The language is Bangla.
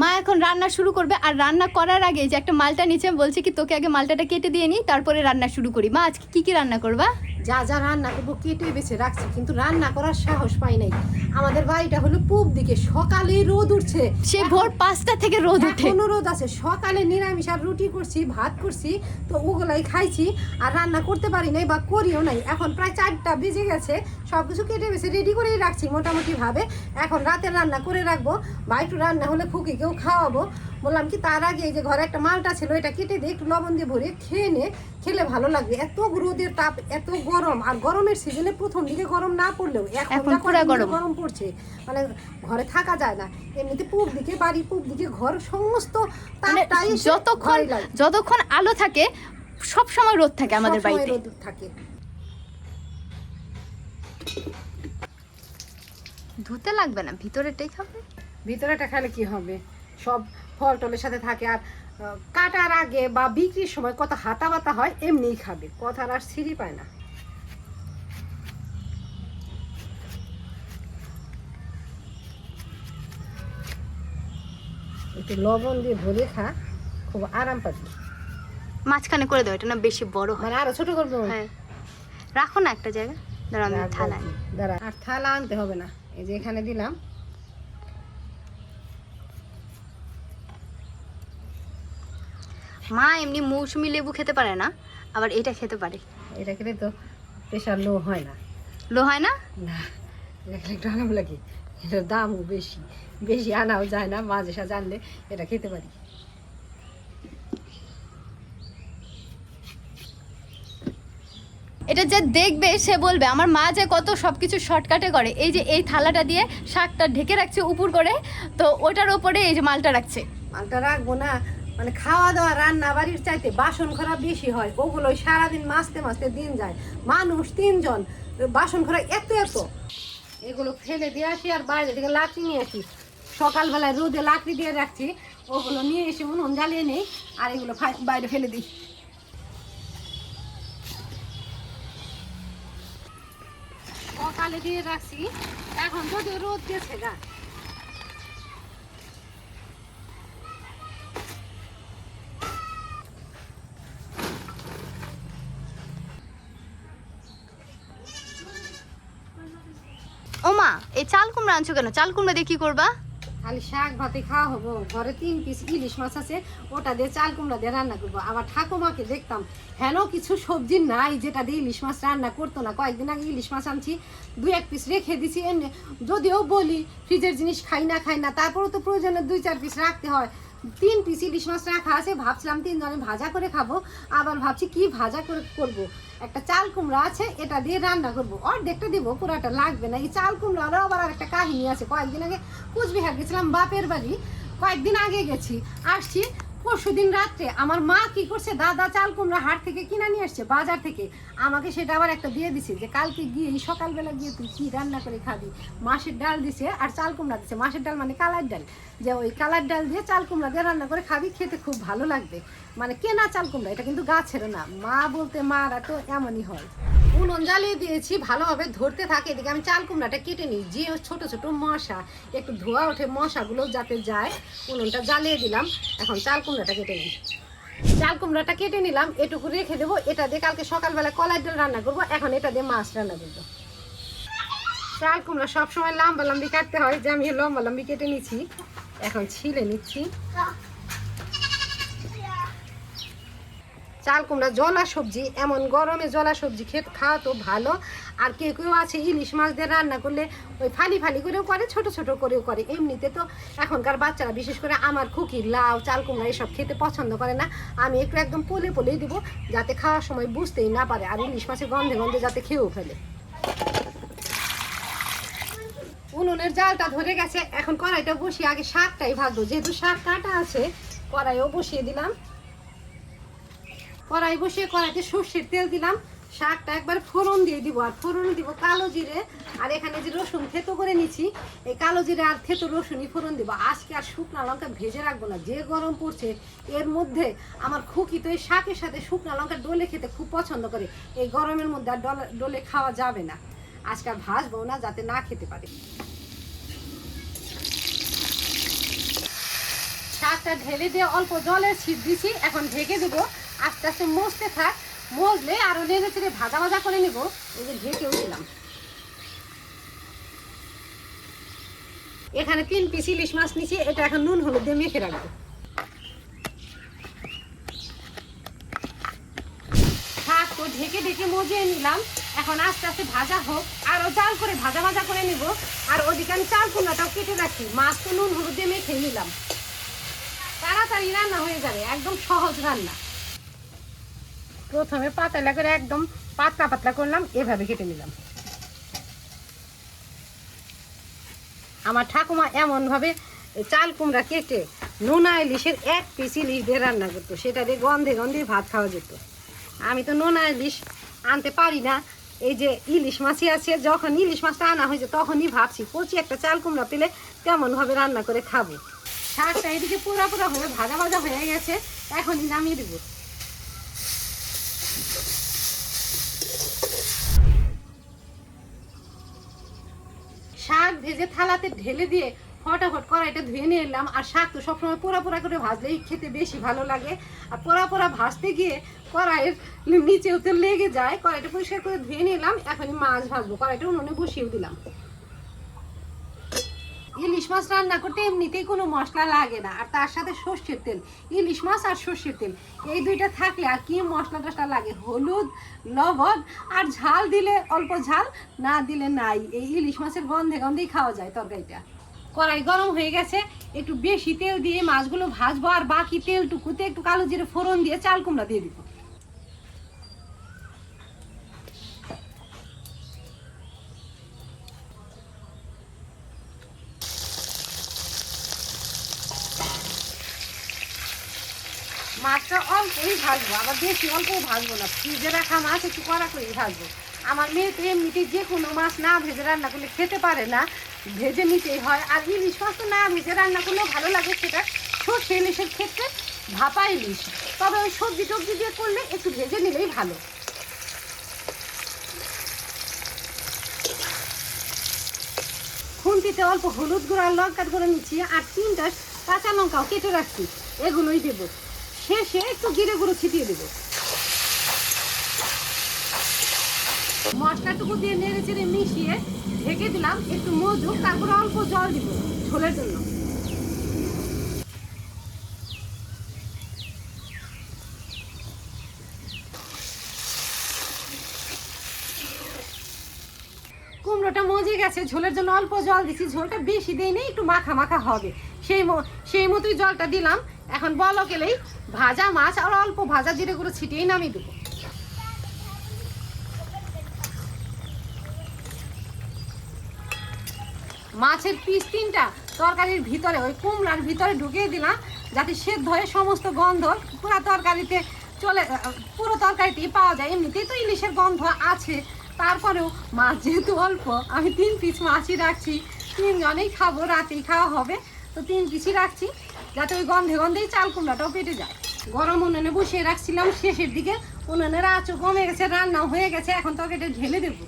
মা এখন রান্না শুরু করবে আর রান্না করার আগে যে একটা মালটা নিচে বলছে কি তোকে আগে মালটাটা কেটে দিয়ে নিই তারপরে রান্না শুরু করি। মা আজকে কি কি রান্না করবা? যা যা রান্না করব কেটে বেছে রাখছি কিন্তু রান্না করার সাহস পাই নাই। আমাদের বাড়িটা হলো পূব দিকে সকালে রোদ উঠছে। সে ভোর পাঁচটা থেকে রোদ ওঠে এখনও রোদ আছে সকালে নিরামিষ আর রুটি করছি ভাত করছি তো ওগুলাই খাইছি আর রান্না করতে পারি নাই বা করিও নাই। এখন প্রায় চারটা বেজে গেছে সব কিছু কেটে বেছে রেডি করেই রাখছি মোটামুটি ভাবে এখন রাতে রান্না করে রাখব। বা একটু রান্না হলে খুকিকেও খাওয়াবো। বললাম কি তার আগে এই যে ঘরে একটা মালটা ছিল এটা কেটে দিয়ে একটু লবণ দিয়ে ভরে খেয়ে নে খেলে ভালো লাগবে। এত রোদের তাপ এত গরম। আর গরমের সিজনে প্রথম দিকে গরম না পড়লেও এখন গরম। পড়ছে মানে ঘরে থাকা যায় না। এমনিতে পূব দিকে বাড়ি পূব দিকে ঘর সমস্ত মানে যতক্ষণ যতক্ষণ আলো থাকে সব সময় রোদ থাকে আমাদের বাড়িতে। রোদ থাকে। ধুতে লাগবে না ভিতরেটাই খাবে? ভিতরেটা খেলে কি হবে? সব ফল টলের সাথে থাকে আর কাটার আগে বা বিক্রির সময় কত হাতা বাতা হয় এমনিই খাবে। কথার আর সিঁড়ি পায় না। একটু লবণ দিয়ে ভরে খা খুব আরাম পাবি। মাঝখানে করে দাও এটা না বেশি বড় হয়। মানে আরও ছোট করব? হ্যাঁ। রাখো না একটা জায়গা। দাঁড়া আমি থালা। দাঁড়া। আর থালা আনতে হবে না। এই যে এখানে দিলাম। মা এমনি মৌসুমি লেবু খেতে পারে না আবার এটা খেতে পারে। এটা খেলে তো প্রেশার লো হয় না। লো হয় না? না একটু লাগে। এটার দামও বেশি বেশি আনাও যায় না মাঝে সাঝে আনলে এটা খেতে পারি। এটা যে দেখবে, সে বলবে, আমার মা যে কত সব কিছু শর্টকাটে করে। এই যে এই থালাটা দিয়ে শাকটা ঢেকে রাখছে উপর করে, তো ওটার ওপরে এই যে মালটা রাখছে। মালটা রাখব না মানে খাওয়া দাওয়া, রান্না বাড়ির চাইতে বাসন খারাপ বেশি হয়। ওগুলো সারাদিন মাসতে মাসতে দিন যায়। মানুষ তিনজন, বাসন খারাপ এত এত। এগুলো ফেলে দিয়ে আসি আর বাইরে থেকে লাকড়ি নিয়ে আসি। সকালবেলায় রোদে লাকড়ি দিয়ে রাখছি, ওগুলো নিয়ে এসে উনুন জ্বালিয়ে নেই, আর এগুলো বাইরে ফেলে দিই। সকালে দিয়ে রাখছি। এখন তো রোদ গেছে গা। ও মা এই চাল কুমড়া আনছো কেন? চাল কুমড়া দিয়ে কি করবা? খালি শাক ভাতে খাওয়া হব। ঘরে তিন পিস ইলিশ মাছ আছে, ওটা দিয়ে চাল কুমড়া দিয়ে রান্না করব। আবার ঠাকুমাকে দেখতাম, হেন কিছু সবজি নাই যেটা দিয়ে ইলিশ মাছ রান্না করতো না। কয়েকদিন আগে ইলিশ মাছ আনছি, দু এক পিস রেখে দিছি এমনি যদিও বলি, ফ্রিজের জিনিস খাই না খাই না, তারপরেও তো প্রয়োজনে দুই, চার পিস রাখতে হয়। তিন পিস ইলিশ মাছ রাখা আছে, ভাবছিলাম তিন তিনজনে ভাজা করে খাব, আবার ভাবছি কি ভাজা করে করব। একটা চাল কুমড়ো আছে, এটা দিয়ে রান্না করব। অর্ধেকটা দেবো, পুরাটা লাগবে না। এই চাল আরও আবার আর একটা কাহিনী আছে। কয়েকদিন আগে কুচবিহার গেছিলাম বাপের বাড়ি, কয়েকদিন আগে গেছি। আসছি পরশু দিন রাত্রে আমার মা কি করছে? দাদা চাল কুমড়া হাট থেকে কিনে নিয়ে আসছে, বাজার থেকে। আমাকে সেটা আবার একটা দিয়ে দিছে যে, কালকে গিয়ে সকালবেলা গিয়ে তুই কি রান্না করে খাবি? মাছের ডাল দিছে আর চাল কুমড়া দিছে। মাছের ডাল মানে কালার ডাল। যে ওই কালার ডাল দিয়ে চাল কুমড়া দিয়ে রান্না করে খাবি, খেতে খুব ভালো লাগবে। মানে কেনা চাল কুমড়া, এটা কিন্তু গাছের না। মা বলতে, মারা তো এমনই হয়। উনুন জ্বালিয়ে দিয়েছি, ভালোভাবে ধরতে থাকে এদিকে। আমি চাল কুমড়াটা কেটে নিই। যে ছোট ছোট মশা, একটু ধোয়া ওঠে মশাগুলো যাতে যায়, উনুনটা জ্বালিয়ে দিলাম। এখন চাল কুমড়াটা কেটে নিই। চাল কুমড়াটা কেটে নিলাম, এটুকু রেখে দেবো। এটা দিয়ে কালকে সকালবেলা কলাই ডাল রান্না করব। এখন এটা দিয়ে মাছ রান্না করব। চাল কুমড়া সবসময় লম্বা লম্বি কাটতে হয়। যে আমি লম্বা লম্বি কেটে নিচ্ছি এখন ছিলে নিচ্ছি। চাল কুমড়া জলা সবজি, এমন গরমে জলা সবজি খেতে, খাওয়া তো ভালো। আর কেউ কেউ আছে ইলিশ মাছ দিয়ে রান্না করলে ওই ফালি ফালি করেও করে, ছোট ছোট করেও করে। এমনিতে তো এখনকার বাচ্চারা, বিশেষ করে আমার খুকি, লাউ চাল কুমড়া এসব খেতে পছন্দ করে না। আমি একটু একদম পোলে পোলেই দেবো, যাতে খাওয়ার সময় বুঝতেই না পারে, আর ইলিশ মাছের গন্ধে গন্ধে যাতে খেয়েও ফেলে। উনুনের জালটা ধরে গেছে, এখন কড়াইটা বসিয়ে আগে শাকটাই ভাজবো। যেহেতু শাক কাটা আছে, কড়াইও বসিয়ে দিলাম। কড়াই বসিয়ে কড়াইতে সর্ষের তেল দিলাম, শাকটা একবার ফোড়ন দিয়ে দিব, আর ফোড়ন দিব কালো জিরে, আর এখানে যে রসুন থেতো করে নিচ্ছি এই কালো জিরে আর থেতো রসুনই ফোড়ন দিব। আজকে আর শুকনা লঙ্কা ভেজে রাখব না, যে গরম পড়ছে, এর মধ্যে আমার খুকি তো এই শাকের সাথে শুকনা লঙ্কা ডলে খেতে খুব পছন্দ করে, এই গরমের মধ্যে আর ডলে ডলে খাওয়া যাবে না। আজকে আর ভাজবো না, যাতে না খেতে পারে। শাকটা ঢেলে দিয়ে অল্প জলের ছিপ দিছি, এখন ঢেকে দেবো। আস্তে আস্তে মজতে থাক মজলে আরও নেড়ে চেড়ে ভাজা ভাজা করে নেব। এই যে ঢেকেও দিলাম। এখানে তিন পিস ইলিশ মাছ নিচ্ছি এটা এখন নুন হলুদ দিয়ে মেখে রাখব। তো ঢেকে ঢেকে মজিয়ে নিলাম। এখন আস্তে আস্তে ভাজা হোক, আরও জাল করে ভাজা ভাজা করে নিব। আর ওদিকে আমি চাল কুমড়াটাও কেটে রাখি মাছ তো নুন হলুদ দিয়ে মেখে নিলাম। তাড়াতাড়ি রান্না হয়ে যাবে, একদম সহজ রান্না। প্রথমে পাতলা করে একদম পাতলা পাতলা করলাম, এভাবে কেটে নিলাম। আমার ঠাকুমা এমনভাবে চাল কুমড়া কেটে নোনা ইলিশের এক পিস ইলিশ দিয়ে রান্না করতো, সেটা দিয়ে গন্ধে গন্ধে ভাত খাওয়া যেত। আমি তো নোনা ইলিশ আনতে পারি না, এই যে ইলিশ মাছই আছে, যখন ইলিশ মাছটা আনা হয়েছে তখনই ভাবছি, কচি একটা চাল কুমড়া পেলে কেমনভাবে রান্না করে খাব। শাকটা এদিকে পুরা পুরা হয়ে ভাজা ভাজা হয়ে গেছে, এখনই নামিয়ে দেবো শাক ভেজে থালাতে ঢেলে দিয়ে ফটাফট কড়াইটা ধুয়ে নিয়ে এলাম। আর শাক তো সবসময় পোড়া পোড়া করে ভাজলেই খেতে বেশি ভালো লাগে। আর পোড়া পোড়া ভাজতে গিয়ে কড়াইয়ের নিচেও তো লেগে যায়। কড়াইটা পরিষ্কার করে ধুয়ে নিলাম। এখনই মাছ ভাজবো। কড়াইটা উনুনে বসিয়েও দিলাম। ইলিশ মাছ রান্না করতে এমনিতেই কোনো মশলা লাগে না, আর তার সাথে সর্ষের তেল, ইলিশ মাছ আর সর্ষের তেল, এই দুইটা থাকলে আর কি মশলা টশলা লাগে? হলুদ, লবণ, আর ঝাল দিলে, অল্প ঝাল, না দিলে নাই। এই ইলিশ মাছের গন্ধে গন্ধেই খাওয়া যায় তরকারিটা। কড়াই গরম হয়ে গেছে, একটু বেশি তেল দিয়ে মাছগুলো ভাজবো, আর বাকি তেলটুকুতে একটু কালো জিরে ফোড়ন দিয়ে চাল কুমড়া দিয়ে দিব। মাছটা অল্পই ভাজবো, আবার বেশি অল্প ভাজবো না। ফ্রিজে রাখা মাছ একটু কড়া করেই ভাজবো। আমার মেয়ে তো এমনিতে যে কোনো মাছ না ভেজে রান্না করলে খেতে পারে না। ভেজে নিতেই হয়। আর ইলিশ মাছ তো না ভেজে রান্না করলেও ভালো লাগে, সেটা সর্ষে ইলিশের ক্ষেত্রে ভাপা ইলিশ। তবে ওই সবজি টবজি দিয়ে করলে একটু ভেজে নিলেই ভালো। খুন্তিতে অল্প হলুদ গুঁড়ো, লঙ্কার গুঁড়ো নিচ্ছি আর তিনটা কাঁচা লঙ্কাও কেটে রাখছি। এগুলোই দেবো। শেষে একটু জিরে গুঁড়ো ছিটিয়ে দেবো। মশলাটুকু দিয়ে নেড়ে চেড়ে মিশিয়ে ঢেকে দিলাম একটু মধু, তারপরে অল্প জল দিব ঝোলের জন্য। কুমড়োটা মজে গেছে, ঝোলের জন্য অল্প জল দিছি, ঝোলটা বেশি দেই নেই, একটু মাখা মাখা হবে। সেই সেই মতোই জলটা দিলাম এখন বলো গেলেই ভাজা মাছ আর অল্প ভাজা জিরে গুঁড়ো ছিটিয়েই নামিয়ে দেবো। মাছের পিস তিনটা তরকারির ভিতরে, ওই কুমড়ার ভিতরে ঢুকিয়ে দিলাম, যাতে সেদ্ধ হয়ে সমস্ত গন্ধ পুরো তরকারিতে চলে, পুরো তরকারিতেই পাওয়া যায়। এমনিতেই তো ইলিশের গন্ধ আছে, তারপরেও মাছ যেহেতু অল্প, আমি তিন পিস মাছই রাখছি। তিনজনেই খাব, রাতেই খাওয়া হবে, তো তিন পিসই রাখছি। যাতে ওই গন্ধে গন্ধেই চাল কুমড়াটাও পেটে যায়। গরম উনুনে বসিয়ে রাখছিলাম, শেষের দিকে। উনুনের আঁচও কমে গেছে, রান্নাও হয়ে গেছে, এখন তরকারিটা ঢেলে দেবো।